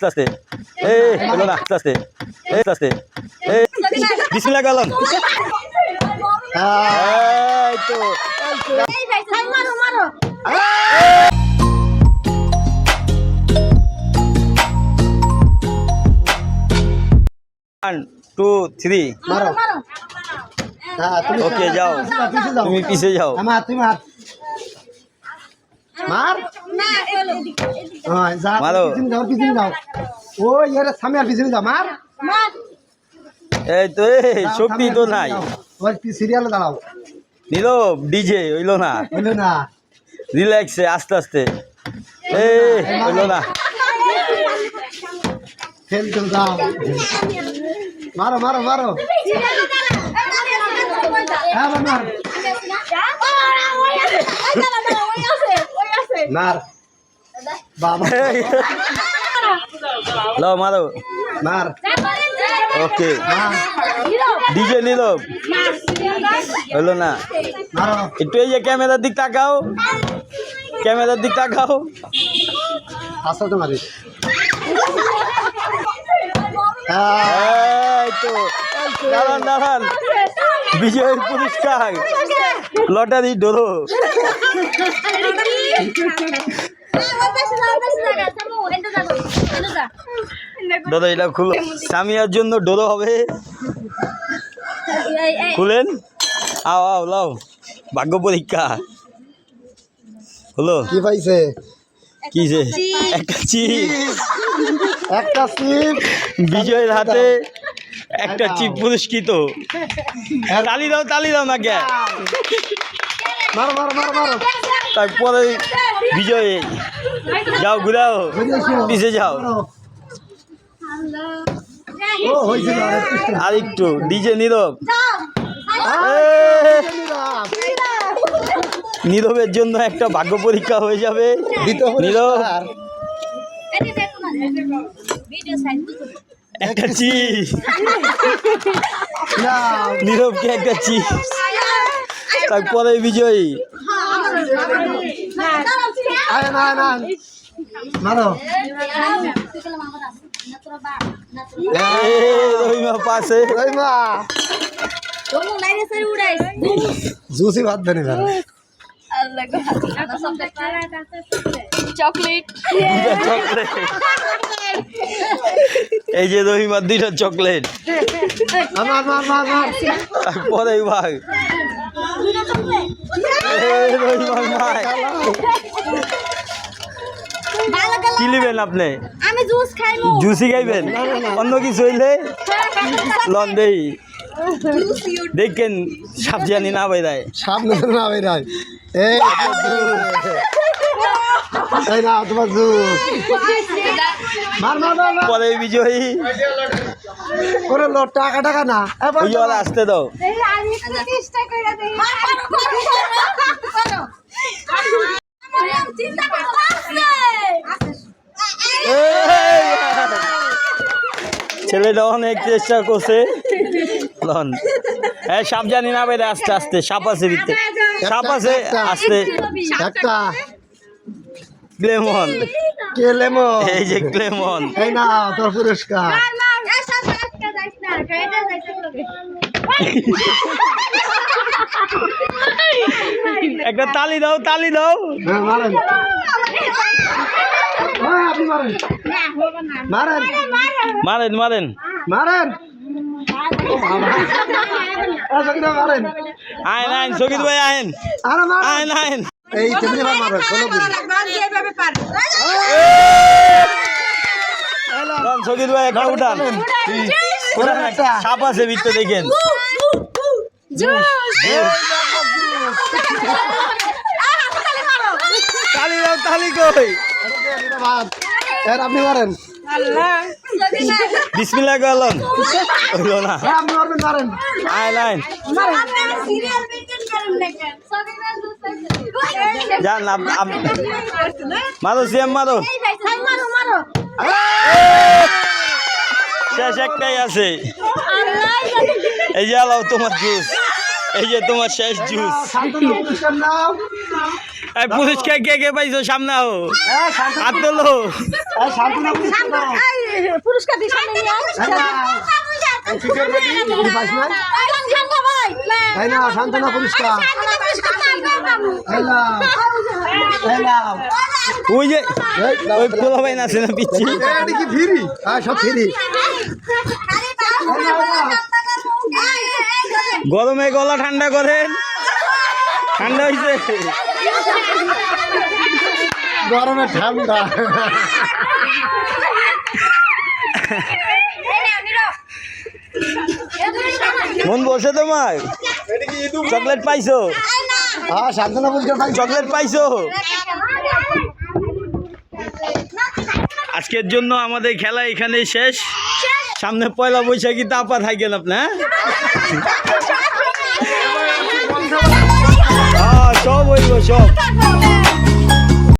আস্তে এই হলো না আস্তে এই আস্তে এই বিসমিল্লাহ গেলাম এই তো মারো মারো ওয়ান টু থ্রি মারো ওকে যাও তুমি পিছে যাও আমার তুমি হাত মার হ্যাঁ যা মারো। পিছনে যাও পিছনে যাও। ও এর সামনে আর পিছনে যাও মার। মার। এই তো এই যাও, শক্তি তো নাই। যাও। ওই সিরিয়ালে দাঁড়াও। নিল ডিজে হইল না। বলল না। রিল্যাক্সে আস্তে আস্তে। এই হইল না। খেলতে যাও। মারো মারো মারো। হ্যাঁ মার, মার। বাবা। মারো। মার। ওকে। ডিজে নিল। হইল না। একটু এই যে ক্যামেরার দিক তাকাও। ক্যামেরার দিক তাকাও। আসো তো। মারিস দাঁড়ান দাঁড়ান। বিজয়ের পুরস্কার। লটারি ডোরো। দাদা এটা খুলো। সামিয়ার জন্য ডোরো হবে। খুলেন? আও আও লাও। ভাগ্য পরীক্ষা। হলো কি পাইছে? কি যে? একটা চিপ। একটা সিপ বিজয়ের হাতে একটা চিপ পুরস্কৃত। তালি দাও তালি দাও না কে? মারো মারো মারো মারো। তারপরে বিজয় যাও ঘুরাও পিছে যাও। ও আর একটু ডিজে নীরব। নীরবের জন্য একটা ভাগ্য পরীক্ষা হয়ে যাবে। নীরব। একটা চিপ নাও। নীরবকে একটা চিপ তারপরে বিজয়ী। পাশে জুসি ভাত ভালো। চকলেট। দুইটা চকলেট। এই যে রহিমার দুইটা চকলেট তারপরে ভাগ। কি নেবেন আপনি আমি জুস খাইবো জুসি খাইবেন অন্য কিছু হইলে লন দেই দেখেন সাবজানি না বেড়ায় সামনে না এই তোমার জুস পরে বিজয়ী করে লো টাকা টাকা না জল আসতে দাও! ছেলেটা অনেক চেষ্টা করছে লন হ্যাঁ সাপ জানি না বেড়ে আস্তে আস্তে সাপ আছে ভিতরে সাপ আছে আস্তে একটা ক্লেমন কে লেমো এই যে ক্লেমন এই না তোর পুরস্কার একটা তালি দাও তালি দাও হ্যাঁ মারেন হ্যাঁ মারেন মারেন মারেন মারেন মারেন আরে সকিনা মারেন আইন আইন সকিত ভাই আইন আইন আইন এই তেমনি ভাবে মারেন ষোলো দিন সকিত ভাই একটা উঠান সাপ আছে ভিতরে দেখেন। তালি দাও তালি কই? আপনি মারেন। বিসমিল্লাহ গেলন হইল না। হ্যাঁ আইন যান মারো সিএম মারো। মারো মারো। শেষ একটাই আছে। এই যে আলাও তোমার জুস এই যে তোমার শেষ জুস শান্তনু এই পুরস্কার কে কে পাইছো সামনে হাত তোলো পুরস্কার। ওই যে ওই পোলা না পিচ্ছি ফ্রি? হ্যাঁ, সব ফ্রি। গরমে গলা ঠান্ডা করেন। ঠান্ডা হয়েছে গরমে ঠান্ডা। মন বসে তোমার? চকলেট পাইছো? হ্যাঁ শান্তনু পুরস্কার চকলেট পাইছো? আজকের জন্য আমাদের খেলা এখানেই শেষ। সামনে পয়লা বৈশাখী তাপা থাকেন আপনার হ্যাঁ সব হইব সব।